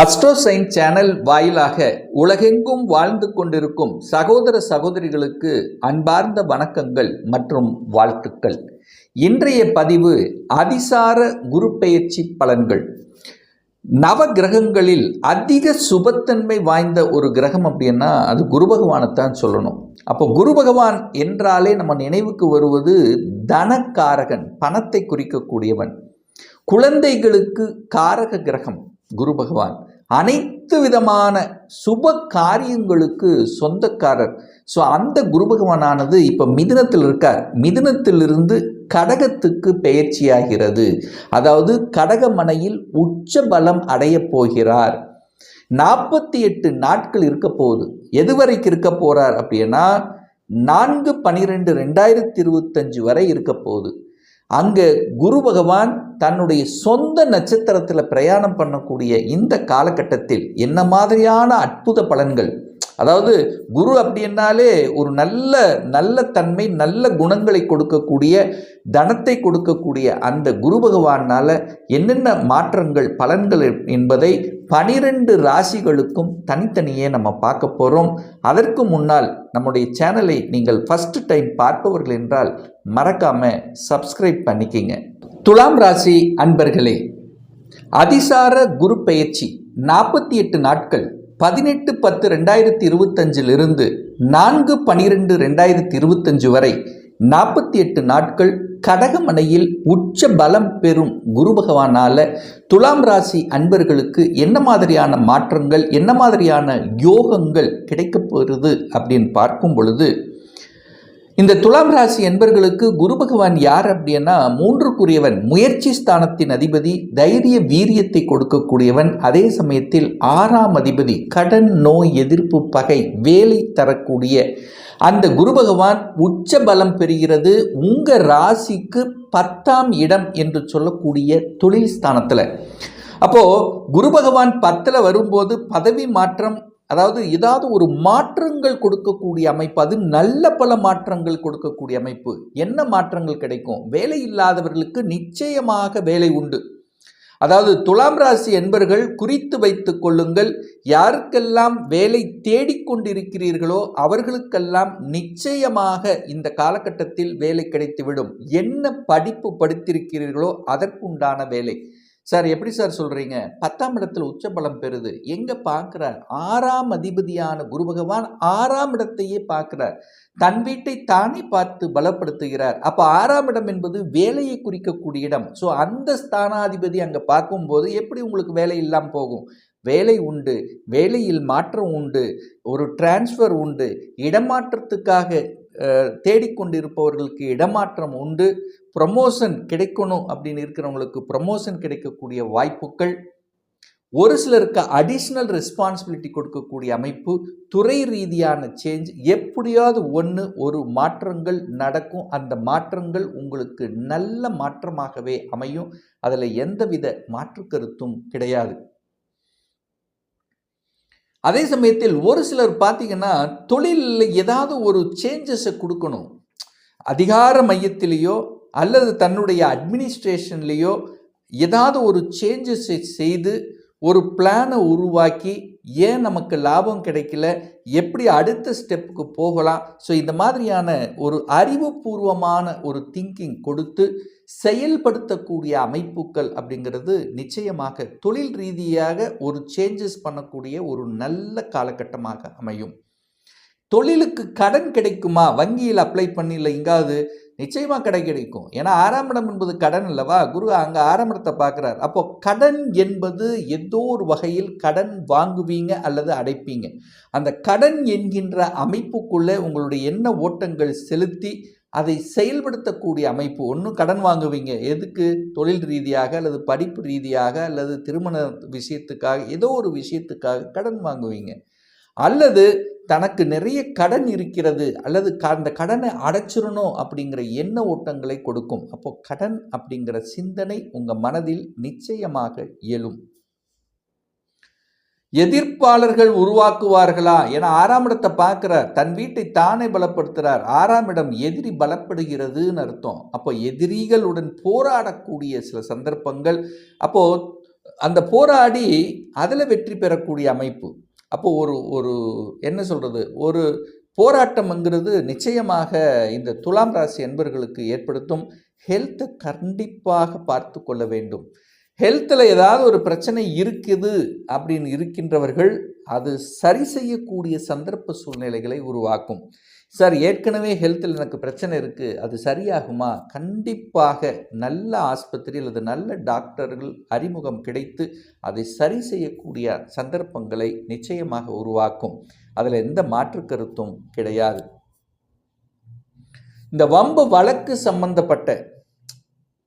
அஸ்ட்ரோசைன் channel வாயிலாக உலகெங்கும் வாழ்ந்து கொண்டிருக்கும் சகோதர சகோதரிகளுக்கு அன்பார்ந்த வணக்கங்கள் மற்றும் வாழ்த்துக்கள். இன்றைய பதிவு அதிசார குரு பெயர்ச்சி பலன்கள். நவ கிரகங்களில் அதிக சுபத்தன்மை வாய்ந்த ஒரு கிரகம் அப்படின்னா அது குரு பகவானைத்தான் சொல்லணும். அப்போ குரு பகவான் என்றாலே நம்ம நினைவுக்கு வருவது தனக்காரகன் பணத்தை குறிக்கக்கூடியவன். குழந்தைகளுக்கு காரக கிரகம் குரு பகவான். அனைத்து விதமான சுப காரியங்களுக்கு சொந்தக்காரர். ஸோ அந்த குரு பகவானானது இப்போ மிதுனத்தில் இருக்கார். மிதுனத்திலிருந்து கடகத்துக்கு பெயர்ச்சியாகிறது. அதாவது கடகமனையில் உச்ச பலம் அடையப் போகிறார். நாற்பத்தி எட்டு நாட்கள் இருக்க போகுது. எது வரைக்கும் இருக்க போகிறார் அப்படின்னா நான்கு பனிரெண்டு ரெண்டாயிரத்தி இருபத்தஞ்சு வரை இருக்க போகுது. அங்கே குரு பகவான் தன்னுடைய சொந்த நட்சத்திரத்தில் பிரயாணம் பண்ணக்கூடிய இந்த காலகட்டத்தில் என்ன மாதிரியான அற்புத பலன்கள் அதாவது குரு அப்படின்னாலே ஒரு நல்ல நல்ல தன்மை நல்ல குணங்களை கொடுக்கக்கூடிய தனத்தை கொடுக்கக்கூடிய அந்த குரு பகவானால் என்னென்ன மாற்றங்கள் பலன்கள் என்பதை பனிரெண்டு ராசிகளுக்கும் தனித்தனியே நம்ம பார்க்க போகிறோம் அதற்கு முன்னால் நம்முடைய சேனலை நீங்கள் ஃபஸ்ட்டு டைம் பார்ப்பவர்கள் என்றால் மறக்காமல் சப்ஸ்கிரைப் பண்ணிக்கிங்க. துலாம் ராசி அன்பர்களே அதிசார குரு பெயர்ச்சி நாற்பத்தி எட்டு நாட்கள். பதினெட்டு பத்து ரெண்டாயிரத்தி இருபத்தஞ்சிலிருந்து நான்கு பனிரெண்டு ரெண்டாயிரத்தி இருபத்தஞ்சு வரை நாற்பத்தி எட்டு நாட்கள் கடகமனையில் உச்ச பலம் பெறும் குரு பகவானால் துலாம் ராசி அன்பர்களுக்கு என்ன மாதிரியான மாற்றங்கள் என்ன மாதிரியான யோகங்கள் கிடைக்கப் போகிறது அப்படின்னு பார்க்கும் பொழுது இந்த துலாம் ராசி என்பர்களுக்கு குரு பகவான் யார் அப்படின்னா மூன்றுக்குரியவன் முயற்சி ஸ்தானத்தின் அதிபதி தைரிய வீரியத்தை கொடுக்கக்கூடியவன். அதே சமயத்தில் ஆறாம் அதிபதி கடன் நோய் எதிர்ப்பு பகை வேலை தரக்கூடிய அந்த குரு பகவான் உச்ச பலம் பெறுகிறது. உங்க ராசிக்கு பத்தாம் இடம் என்று சொல்லக்கூடிய தொழில் ஸ்தானத்தில். அப்போ குரு பகவான் பத்தில் வரும்போது பதவி மாற்றம் அதாவது ஏதாவது ஒரு மாற்றங்கள் கொடுக்கக்கூடிய அமைப்பு அது நல்ல பல மாற்றங்கள் கொடுக்கக்கூடிய அமைப்பு. என்ன மாற்றங்கள் கிடைக்கும்? வேலை இல்லாதவர்களுக்கு நிச்சயமாக வேலை உண்டு. அதாவது துலாம் ராசி என்பர்கள் குறித்து வைத்துக் கொள்ளுங்கள் யாருக்கெல்லாம் வேலை தேடிக்கொண்டிருக்கிறீர்களோ அவர்களுக்கெல்லாம் நிச்சயமாக இந்த காலகட்டத்தில் வேலை கிடைத்துவிடும். என்ன படிப்பு படித்திருக்கிறீர்களோ அதற்குண்டான வேலை. சார் எப்படி சார் சொல்கிறீங்க பத்தாம் இடத்துல உச்சபலம் பெறுது. எங்கே பார்க்குறார்? ஆறாம் அதிபதியான குரு பகவான் ஆறாம் இடத்தையே பார்க்குறார். தன் வீட்டை தானே பார்த்து பலப்படுத்துகிறார். அப்போ ஆறாம் இடம் என்பது வேலையை குறிக்கக்கூடிய இடம். ஸோ அந்த ஸ்தானாதிபதி அங்கே பார்க்கும்போது எப்படி உங்களுக்கு வேலை இல்லாமல் போகும்? வேலை உண்டு. வேலையில் மாற்றம் உண்டு. ஒரு டிரான்ஸ்ஃபர் உண்டு. இடமாற்றத்துக்காக தேடிக்கொண்டிருப்பவர்களுக்கு இடமாற்றம் உண்டு. ப்ரமோஷன் கிடைக்கணும் அப்படின்னு இருக்கிறவங்களுக்கு ப்ரமோஷன் கிடைக்கக்கூடிய வாய்ப்புகள் ஒரு சிலருக்கு அடிஷ்னல் ரெஸ்பான்சிபிலிட்டி கொடுக்கக்கூடிய அமைப்பு துறை ரீதியான சேஞ்ச் எப்படியாவது ஒன்று ஒரு மாற்றங்கள் நடக்கும். அந்த மாற்றங்கள் உங்களுக்கு நல்ல மாற்றமாகவே அமையும். அதில் எந்தவித மாற்று கருத்தும் கிடையாது. அதே சமயத்தில் ஒரு சிலர் பார்த்தீங்கன்னா தொழிலில் ஏதாவது ஒரு சேஞ்சஸை கொடுக்கணும். அதிகார மையத்திலேயோ அல்லது தன்னுடைய அட்மினிஸ்ட்ரேஷன்லேயோ ஏதாவது ஒரு சேஞ்சஸை செய்து ஒரு பிளானை உருவாக்கி ஏன் நமக்கு லாபம் கிடைக்கல? எப்படி அடுத்த ஸ்டெப்புக்கு போகலாம்? ஸோ இந்த மாதிரியான ஒரு அறிவுபூர்வமான ஒரு திங்கிங் கொடுத்து செயல்படுத்தக்கூடிய அமைப்புகள் அப்படிங்கிறது நிச்சயமாக தொழில் ரீதியாக ஒரு சேஞ்சஸ் பண்ணக்கூடிய ஒரு நல்ல காலகட்டமாக அமையும். தொழிலுக்கு கடன் கிடைக்குமா? வங்கியில் அப்ளை பண்ணல எங்காவது நிச்சயமாக கடை கிடைக்கும். ஏன்னா ஆறாம் இடம் என்பது கடன் அல்லவா? குரு அங்கே ஆறாம் இடத்தை பார்க்குறார். அப்போ கடன் என்பது ஏதோ ஒரு வகையில் கடன் வாங்குவீங்க அல்லது அடைப்பீங்க. அந்த கடன் என்கின்ற அமைப்புக்குள்ளே உங்களுடைய எண்ண ஓட்டங்கள் செலுத்தி அதை செயல்படுத்தக்கூடிய அமைப்பு. ஒன்றும் கடன் வாங்குவீங்க. எதுக்கு? தொழில் ரீதியாக அல்லது படிப்பு ரீதியாக அல்லது திருமண விஷயத்துக்காக ஏதோ ஒரு விஷயத்துக்காக கடன் வாங்குவீங்க. அல்லது தனக்கு நிறைய கடன் இருக்கிறது அல்லது க அந்த கடனை அடைச்சிடணும் அப்படிங்கிற எண்ண ஓட்டங்களை கொடுக்கும். அப்போ கடன் அப்படிங்கிற சிந்தனை உங்கள் மனதில் நிச்சயமாக இயலும் எதிர்ப்பாளர்கள் உருவாக்குவார்களா? என ஆறாம் இடத்தை பார்க்கிறார். தன் வீட்டை தானே பலப்படுத்துகிறார் ஆறாம் இடம் எதிரி பலப்படுகிறதுன்னு அர்த்தம். அப்போ எதிரிகளுடன் போராடக்கூடிய சில சந்தர்ப்பங்கள். அப்போது அந்த போராடி அதில் வெற்றி பெறக்கூடிய அமைப்பு. அப்போது ஒரு ஒரு என்ன சொல்கிறது ஒரு போராட்டம்ங்கிறது நிச்சயமாக இந்த துலாம் ராசி என்பர்களுக்கு ஏற்படுத்தும் ஹெல்த்தை கண்டிப்பாக பார்த்து கொள்ள வேண்டும். ஹெல்த்தில் ஏதாவது ஒரு பிரச்சனை இருக்குது அப்படின்னு இருக்கின்றவர்கள் அது சரி செய்யக்கூடிய சந்தர்ப்ப சூழ்நிலைகளை உருவாக்கும். சார் ஏற்கனவே ஹெல்த்தில் எனக்கு பிரச்சனை இருக்குது அது சரியாகுமா? கண்டிப்பாக நல்ல ஆஸ்பத்திரி அல்லது நல்ல டாக்டர்கள் அறிமுகம் கிடைத்து அதை சரி செய்யக்கூடிய சந்தர்ப்பங்களை நிச்சயமாக உருவாக்கும். அதில் எந்த மாற்று கருத்தும் கிடையாது. இந்த வம்பு வழக்கு சம்பந்தப்பட்ட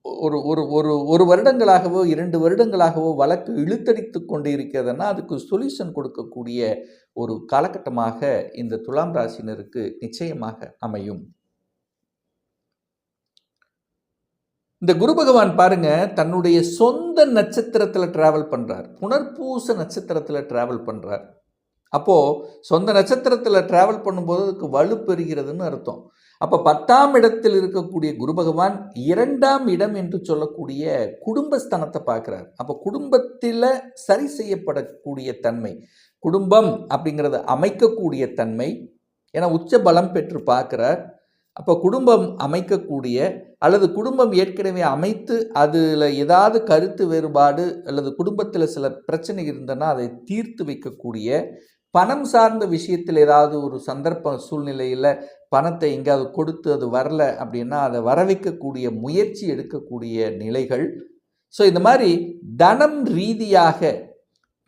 ஒரு ஒரு ஒரு ஒரு வருடங்களாகவோ இரண்டு வருடங்களாகவோ வழக்கு இழுத்தடித்து கொண்டு இருக்கிறதுனா அதுக்கு சொல்யூஷன் கொடுக்கக்கூடிய ஒரு காலகட்டமாக இந்த துலாம் ராசினருக்கு நிச்சயமாக அமையும். இந்த குரு பகவான் பாருங்க தன்னுடைய சொந்த நட்சத்திரத்தில் டிராவல் பண்ணுறார் புனர்பூச நட்சத்திரத்தில் டிராவல் பண்ணுறார் அப்போ சொந்த நட்சத்திரத்தில் டிராவல் பண்ணும்போது அதுக்கு வலு பெறுகிறதுன்னு அர்த்தம். அப்போ பத்தாம் இடத்தில் இருக்கக்கூடிய குரு பகவான் இரண்டாம் இடம் என்று சொல்லக்கூடிய குடும்பஸ்தானத்தை பார்க்குறார். அப்போ குடும்பத்தில் சரி செய்யப்படக்கூடிய தன்மை குடும்பம் அப்படிங்கிறத அமைக்கக்கூடிய தன்மை ஏன்னா உச்ச பலம் பெற்று பார்க்குறார். அப்போ குடும்பம் அமைக்கக்கூடிய அல்லது குடும்பம் ஏற்கனவே அமைத்து அதில் ஏதாவது கருத்து வேறுபாடு அல்லது குடும்பத்தில் சில பிரச்சனை இருந்தனா அதை தீர்த்து வைக்கக்கூடிய பணம் சார்ந்த விஷயத்தில் ஏதாவது ஒரு சந்தர்ப்ப சூழ்நிலையில் பணத்தை எங்கேயாவது கொடுத்து அது வரல அப்படின்னா அதை வர வைக்கக்கூடிய முயற்சி எடுக்கக்கூடிய நிலைகள். ஸோ இந்த மாதிரி தனம் ரீதியாக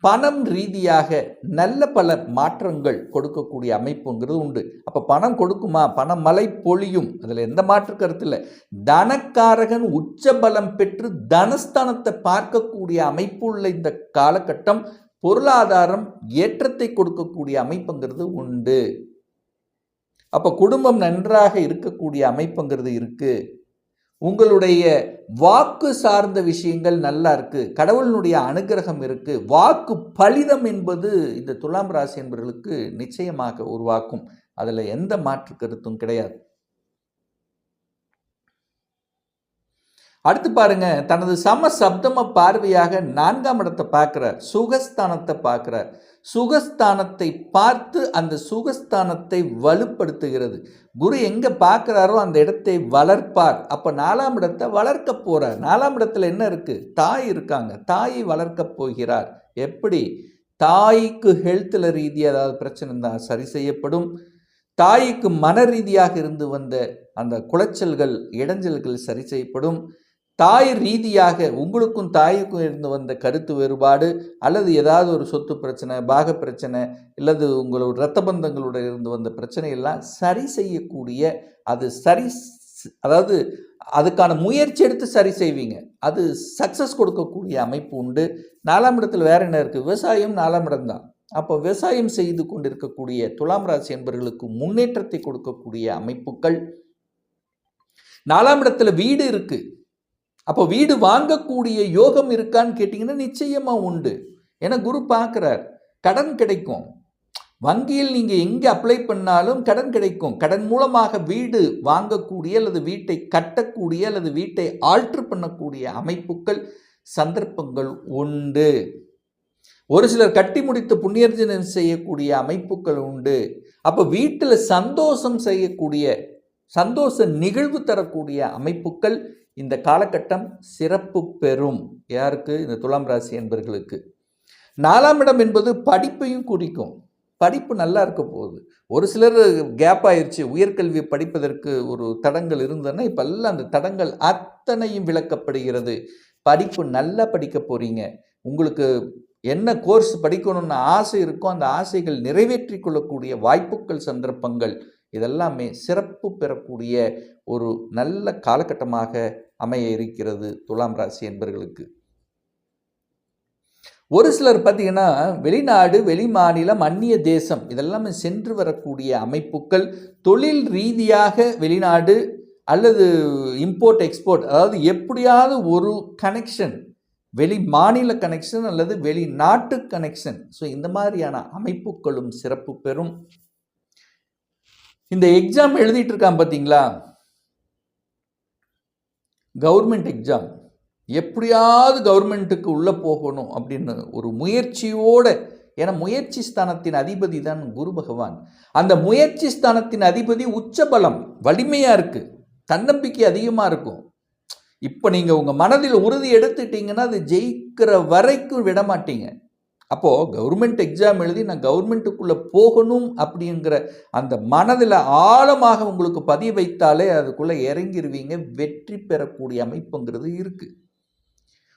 பணம் ரீதியாக நல்ல பல மாற்றங்கள் கொடுக்கக்கூடிய அமைப்புங்கிறது உண்டு. அப்போ பணம் கொடுக்குமா? பணம் மலை பொழியும். அதில் எந்த மாற்று கருத்து இல்லை. தனக்காரகன் உச்ச பலம் பெற்று தனஸ்தானத்தை பார்க்கக்கூடிய அமைப்பு உள்ள இந்த காலகட்டம் பொருளாதாரம் ஏற்றத்தை கொடுக்கக்கூடிய அமைப்புங்கிறது உண்டு. அப்போ குடும்பம் நன்றாக இருக்கக்கூடிய அமைப்புங்கிறது இருக்குது உங்களுடைய வாக்கு சார்ந்த விஷயங்கள் நல்லா இருக்குது கடவுளினுடைய அனுகிரகம் இருக்குது வாக்கு பலிதம் என்பது இந்த துலாம் ராசி என்பவர்களுக்கு நிச்சயமாக உருவாக்கும். அதில் எந்த மாற்று கருத்தும் கிடையாது. அடுத்து பாருங்க தனது சம சப்தம பார்வையாக நான்காம் இடத்தை பார்க்குறார். சுகஸ்தானத்தை பார்க்குறார். சுகஸ்தானத்தை பார்த்து அந்த சுகஸ்தானத்தை வலுப்படுத்துகிறது. குரு எங்கே பார்க்குறாரோ அந்த இடத்தை வளர்ப்பார். அப்போ நாலாம் இடத்தை வளர்க்க போகிறார் நாலாம் இடத்துல என்ன இருக்குது தாய் இருக்காங்க. தாயை வளர்க்க போகிறார். எப்படி? தாய்க்கு ஹெல்த்தில் ரீதியாக ஏதாவது பிரச்சனை இருந்தால் சரி செய்யப்படும். தாய்க்கு மன ரீதியாக இருந்து வந்த அந்த குளைச்சல்கள் இடைஞ்சல்கள் சரி செய்யப்படும். தாய் ரீதியாக உங்களுக்கும் தாய்க்கும் இருந்து வந்த கருத்து வேறுபாடு அல்லது ஏதாவது ஒரு சொத்து பிரச்சனை பாக பிரச்சனை இல்லது உங்களோட இரத்த பந்தங்களோட இருந்து வந்த பிரச்சனையெல்லாம் சரி செய்யக்கூடிய அது சரி அதாவது அதுக்கான முயற்சி எடுத்து சரி செய்வீங்க. அது சக்ஸஸ் கொடுக்கக்கூடிய அமைப்பு உண்டு. நாலாம் இடத்தில் வேற என்ன இருக்குது விவசாயம் நாலாம் இடம் தான். அப்போ விவசாயம் செய்து கொண்டிருக்கக்கூடிய துலாம் ராசி என்பவர்களுக்கு முன்னேற்றத்தை கொடுக்கக்கூடிய அமைப்புகள். நாலாம் இடத்துல வீடு இருக்குது அப்போ வீடு வாங்கக்கூடிய யோகம் இருக்கான்னு கேட்டிங்கன்னா நிச்சயமாக உண்டு. ஏன்னா குரு பார்க்குறார் கடன் கிடைக்கும். வங்கியில் நீங்கள் எங்கே அப்ளை பண்ணாலும் கடன் கிடைக்கும். கடன் மூலமாக வீடு வாங்கக்கூடிய அல்லது வீட்டை கட்டக்கூடிய அல்லது வீட்டை ஆல்ட்ரு பண்ணக்கூடிய அமைப்புகள் சந்தர்ப்பங்கள் உண்டு. ஒரு சிலர் கட்டி முடித்து புண்ணியர்ஜனம் செய்யக்கூடிய அமைப்புகள் உண்டு. அப்போ வீட்டில் சந்தோஷம் செய்யக்கூடிய சந்தோஷ நிகழ்வு தரக்கூடிய அமைப்புகள் இந்த காலகட்டம் சிறப்பு பெறும். யாருக்கு? இந்த துலாம் ராசி என்பர்களுக்கு. நாலாம் இடம் என்பது படிப்பையும் குறிக்கும். படிப்பு நல்லா இருக்க போகுது. ஒரு சிலர் கேப் ஆயிடுச்சு உயர்கல்வி படிப்பதற்கு ஒரு தடங்கள் இருந்ததுன்னா இப்போ எல்லாம் அந்த தடங்கள் அத்தனையும் விளக்கப்படுகிறது. படிப்பு நல்லா படிக்க போகிறீங்க உங்களுக்கு என்ன கோர்ஸ் படிக்கணும்னு ஆசை இருக்கோ அந்த ஆசைகள் நிறைவேற்றி கொள்ளக்கூடிய வாய்ப்புகள் சந்தர்ப்பங்கள் இதெல்லாமே சிறப்பு பெறக்கூடிய ஒரு நல்ல காலகட்டமாக அமைய இருக்கிறது துலாம் ராசி என்பர்களுக்கு. ஒரு சிலர் பார்த்தீங்கன்னா வெளிநாடு வெளி மாநிலம் அந்நிய தேசம் இதெல்லாமே சென்று வரக்கூடிய அமைப்புகள் தொழில் ரீதியாக வெளிநாடு அல்லது இம்போர்ட் எக்ஸ்போர்ட் அதாவது எப்படியாவது ஒரு கனெக்ஷன் வெளி மாநில கனெக்ஷன் அல்லது வெளிநாட்டு கனெக்ஷன் ஸோ இந்த மாதிரியான அமைப்புகளும் சிறப்பு பெறும். இந்த எக்ஸாம் எழுதிட்டு இருக்கான் பார்த்தீங்களா? கவர்மெண்ட் எக்ஸாம் எப்படியாவது கவர்மெண்ட்டுக்கு உள்ளே போகணும் அப்படின்னு ஒரு முயற்சியோட ஏன்னா முயற்சி ஸ்தானத்தின் அதிபதி தான் குரு பகவான். அந்த முயற்சி ஸ்தானத்தின் அதிபதி உச்சபலம் வலிமையாக இருக்குது தன்னம்பிக்கை அதிகமாக இருக்கும். இப்போ நீங்கள் உங்கள் மனதில் உறுதி எடுத்துட்டீங்கன்னா அது ஜெயிக்கிற வரைக்கும் விட மாட்டீங்க அப்போது கவர்மெண்ட் எக்ஸாம் எழுதி நான் கவர்மெண்ட்டுக்குள்ளே போகணும் அப்படிங்கிற அந்த மனதில் ஆழமாக உங்களுக்கு பதிய வைத்தாலே அதுக்குள்ளே இறங்கிடுவீங்க வெற்றி பெறக்கூடிய அமைப்புங்கிறது இருக்குது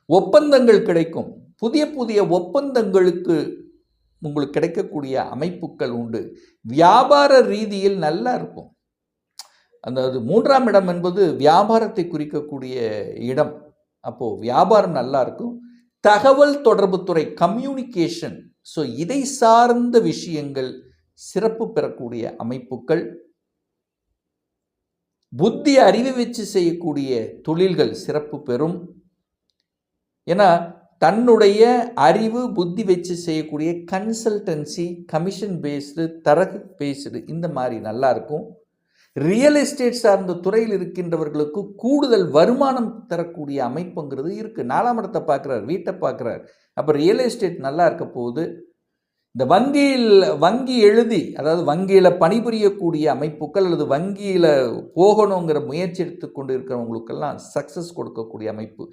ஒப்பந்தங்கள் கிடைக்கும். புதிய புதிய ஒப்பந்தங்களுக்கு உங்களுக்கு கிடைக்கக்கூடிய அமைப்புகள் உண்டு. வியாபார ரீதியில் நல்லா இருக்கும். அந்த அது மூன்றாம் இடம் என்பது வியாபாரத்தை குறிக்கக்கூடிய இடம். அப்போது வியாபாரம் நல்லா இருக்கும். தகவல் தொடர்புத்துறை கம்யூனிகேஷன் ஸோ இதை சார்ந்த விஷயங்கள் சிறப்பு பெறக்கூடிய அமைப்புகள். புத்தி அறிவு வச்சு செய்யக்கூடிய தொழில்கள் சிறப்பு பெறும். ஏன்னா தன்னுடைய அறிவு புத்தி வச்சு செய்யக்கூடிய கன்சல்டன்சி கமிஷன் பேஸ்டு தரகு பேஸ்டு இந்த மாதிரி நல்லா இருக்கும். ரியல் எஸ்டேட் சார்ந்த துறையில் இருக்கின்றவர்களுக்கு கூடுதல் வருமானம் தரக்கூடிய அமைப்புங்கிறது இருக்குது நாலாம் இடத்தை பார்க்குறார் வீட்டை பார்க்குறார். அப்போ ரியல் எஸ்டேட் நல்லா இருக்க போகுது. இந்த வங்கியில் வங்கி எழுதி அதாவது வங்கியில் பணிபுரியக்கூடிய அமைப்புகள் அல்லது வங்கியில் போகணுங்கிற முயற்சி எடுத்துக்கொண்டு இருக்கிறவங்களுக்கெல்லாம் சக்ஸஸ் கொடுக்கக்கூடிய அமைப்பு.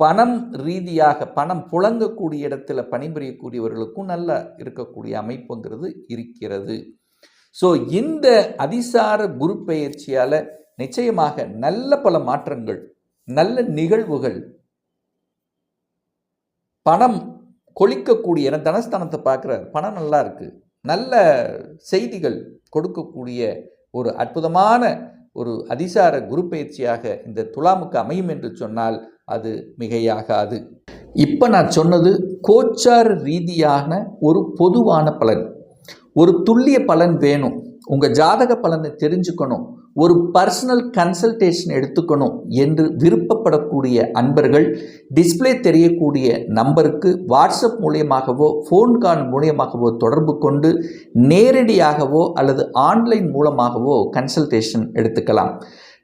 பணம் ரீதியாக பணம் புழங்கக்கூடிய இடத்துல பணிபுரியக்கூடியவர்களுக்கும் நல்லா இருக்கக்கூடிய அமைப்புங்கிறது இருக்கிறது. ஸோ இந்த அதிசார குரு பயிற்சியால் நிச்சயமாக நல்ல பல மாற்றங்கள் நல்ல நிகழ்வுகள் பணம் கொளிக்கக்கூடிய என தனஸ்தானத்தை பார்க்குறார் பணம் நல்லா இருக்குது நல்ல செய்திகள் கொடுக்கக்கூடிய ஒரு அற்புதமான ஒரு அதிசார குரு பயிற்சியாக இந்த துலாமுக்கு அமையும் என்று சொன்னால் அது மிகையாகாது. இப்போ நான் சொன்னது கோச்சார ரீதியான ஒரு பொதுவான பலன். ஒரு துல்லிய பலன் வேணும். உங்கள் ஜாதக பலனை தெரிஞ்சுக்கணும். ஒரு பர்சனல் கன்சல்டேஷன் எடுத்துக்கணும் என்று விருப்பப்படக்கூடிய அன்பர்கள் டிஸ்பிளே தெரியக்கூடிய நம்பருக்கு வாட்ஸ்அப் மூலியமாகவோ ஃபோன் கால் மூலியமாகவோ தொடர்பு கொண்டு நேரடியாகவோ அல்லது ஆன்லைன் மூலமாகவோ கன்சல்டேஷன் எடுத்துக்கலாம்.